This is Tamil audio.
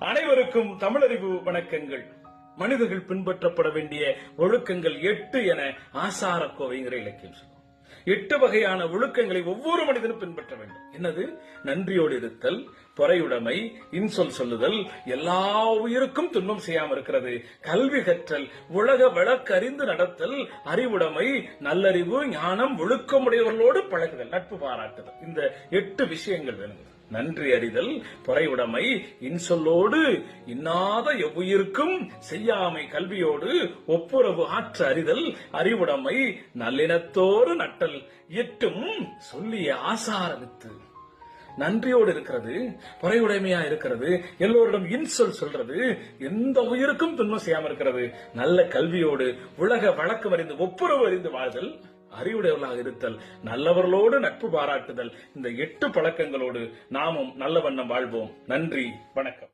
அனைவருக்கும் தமிழறிவு வணக்கங்கள். மனிதர்கள் பின்பற்றப்பட வேண்டிய ஒழுக்கங்கள் எட்டு என ஆசார கோவைங்கிற இலக்கியம் சொல்லும் எட்டு வகையான ஒழுக்கங்களை ஒவ்வொரு மனிதனும் பின்பற்ற வேண்டும். என்னது? நன்றியோடு இருத்தல் பொறையுடைமை இன்சொல் சொல்லுதல் எல்லா உயிருக்கும் துன்பம் செய்யாமல் இருக்கிறது கல்வி கற்றல் உலக வழக்கறிந்து நடத்தல் அறிவுடைமை நல்லறிவு ஞானம் ஒழுக்கமுடையவர்களோடு பழகுதல் நட்பு பாராட்டுதல். இந்த எட்டு விஷயங்கள் வேணும் நன்றி அறிதல் பொறையுடைமை இன்சொல்லோடு இன்னாத எவ்வுயிருக்கும் செய்யாமை கல்வியோடு ஒப்புரவு ஆற்ற அறிதல் அறிவுடைமை நல்லினத்தோடு நட்டல் எட்டும் சொல்லிய ஆசாரமித்து நன்றியோடு இருக்கிறது பொறையுடைமையா இருக்கிறது எல்லோரிடம் இன்சொல் சொல்றது எந்த உயிருக்கும் துன்பம் செய்யாம இருக்கிறது. நல்ல கல்வியோடு உலக வழக்கம் அறிந்து ஒப்புரவு அறிந்து வாழ்தல் அறிவுடையவர்களாக இருத்தல் நல்லவர்களோடு நட்பு பாராட்டுதல் இந்த எட்டு பழக்கங்களோடு நாமும் நல்ல வண்ணம் வாழ்வோம். நன்றி வணக்கம்.